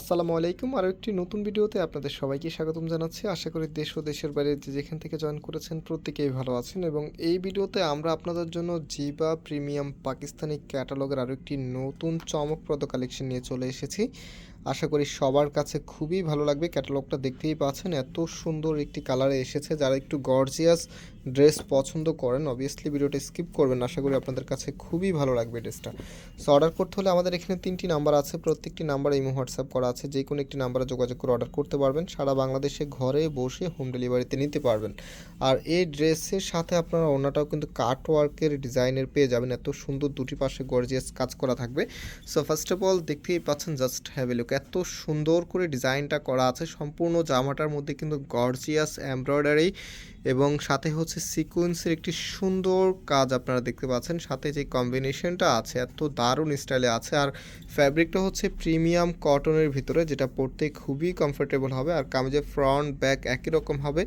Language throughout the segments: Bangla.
আসসালামু আলাইকুম। আরও একটি নতুন ভিডিওতে আপনাদের সবাইকে স্বাগতম জানাচ্ছি। আশা করি দেশ ও দেশের বাইরে যে যেখান থেকে জয়েন করেছেন প্রত্যেকেই ভালো আছেন এবং এই ভিডিওতে আমরা আপনাদের জন্য জিবা প্রিমিয়াম পাকিস্তানি ক্যাটালগের আরও একটি নতুন চমকপ্রদ কালেকশন নিয়ে চলে এসেছি। আশা করি সবার কাছে খুবই ভালো লাগবে। ক্যাটালগটা দেখতেই পাচ্ছেন, এত সুন্দর একটি কালারে এসেছে। যারা একটু গর্জিয়াস ড্রেস পছন্দ করেন অবভিয়াসলি ভিডিওটা স্কিপ করবেন আশা করি আপনাদের কাছে খুবই ভালো লাগবে ড্রেসটা সো অর্ডার করতে হলে আমাদের এখানে তিনটি নাম্বার আছে। প্রত্যেকটি নাম্বার ইমো হোয়াটসঅ্যাপ করা আছে। যে কোনো একটি নাম্বারে যোগাযোগ করে অর্ডার করতে পারবেন। সারা বাংলাদেশে ঘরে বসে হোম ডেলিভারিতে নিতে পারবেন। আর এই ড্রেসের সাথে আপনারা ওনাটাও কিন্তু কাট ওয়ার্কের ডিজাইনের পেয়ে যাবেন। এত সুন্দর দুটি পাশে গর্জিয়াস কাজ করা থাকবে। সো ফার্স্ট অফ অল দেখতেই পাচ্ছেন জাস্ট হ্যাভ এ লুক এত সুন্দর করে ডিজাইনটা করা আছে। সম্পূর্ণ জামাটার মধ্যে কিন্তু গর্জিয়াস এমব্রয়ডারি এবং সাথে হচ্ছে সিকোয়েন্সের একটি সুন্দর কাজ আপনারা দেখতে পাচ্ছেন। সাথে যে কম্বিনেশনটা আছে, এত দারুণ স্টাইলে আছে। আর ফ্যাব্রিকটা হচ্ছে প্রিমিয়াম কটনের ভিতরে, যেটা পরতে খুবই কমফোর্টেবল হবে। আর কামিজের ফ্রন্ট ব্যাক একই রকম হবে।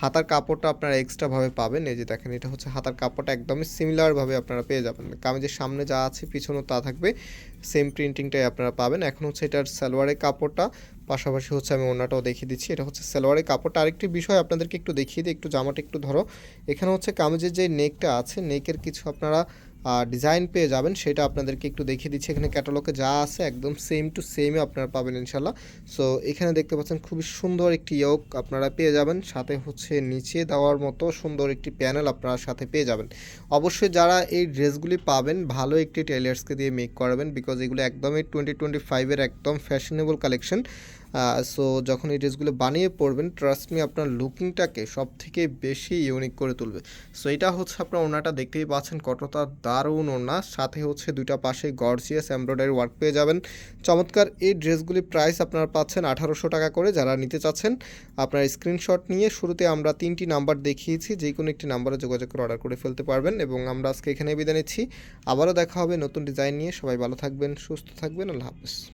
হাতার কাপড়টা আপনারা এক্সট্রাভাবে পাবেন। এই যে দেখেন, এটা হচ্ছে হাতার কাপড়টা একদমই সিমিলারভাবে আপনারা পেয়ে যাবেন। কামিজের সামনে যা আছে পিছনেও তা থাকবে। সেম প্রিন্টিংটাই আপনারা পাবেন। এখন হচ্ছে এটার সালোয়ারের কাপড়টা পাশাপাশি হচ্ছে আমি ওনাটাও দেখিয়ে দিচ্ছি। এটা হচ্ছে সালোয়ারের কাপড়টা। আরেকটি বিষয় আপনাদেরকে একটু দেখিয়ে দিই, একটু জামাটা একটু ধরো। এখানে হচ্ছে কামিজের যে নেকটা আছে, নেকের কিছু আপনারা ডিজাইন পেয়ে যাবেন, সেটা আপনাদেরকে একটু দেখিয়ে দিচ্ছি। এখানে ক্যাটালগে যা আছে একদম সেম টু সেমই আপনারা পাবেন ইনশাল্লাহ সো এখানে দেখতে পাচ্ছেন খুবই সুন্দর একটি ইয়োগ আপনারা পেয়ে যাবেন। সাথে হচ্ছে নিচে দেওয়ার মতো সুন্দর একটি প্যানেল আপনারা সাথে পেয়ে যাবেন। অবশ্যই যারা এই ড্রেসগুলি পাবেন, ভালো একটি টেলার্সকে দিয়ে মেক করাবেন বিকজ এগুলো একদমই টোয়েন্টি টোয়েন্টি ফাইভের একদম ফ্যাশনেবল কালেকশন সো যখন এই ড্রেসগুলো বানিয়ে পড়বেন ট্রাস্ট মি আপনার লুকিংটাকে সব থেকে বেশি ইউনিক করে তুলবে। সো এটা হচ্ছে আপনার ওনাটা, দেখতেই পাচ্ছেন কতটা দারুণ ওনা। সাথে হচ্ছে দুইটা পাশে গর্জিয়াস এমব্রয়ডারি ওয়ার্ক পেয়ে যাবেন। চমৎকার, এই ড্রেসগুলি প্রাইস আপনারা পাচ্ছেন আঠারোশো টাকা করে। যারা নিতে চাচ্ছেন, আপনার স্ক্রিনশট নিয়ে শুরুতে আমরা তিনটি নাম্বার দেখিয়েছি। যে কোনো একটি নাম্বারে যোগাযোগ করে অর্ডার করে ফেলতে পারবেন এবং আমরা আজকে এখানে বিদায় নিচ্ছি। আবারও দেখা হবে নতুন ডিজাইন নিয়ে। সবাই ভালো থাকবেন, সুস্থ থাকবেন। আল্লাহ হাফিজ।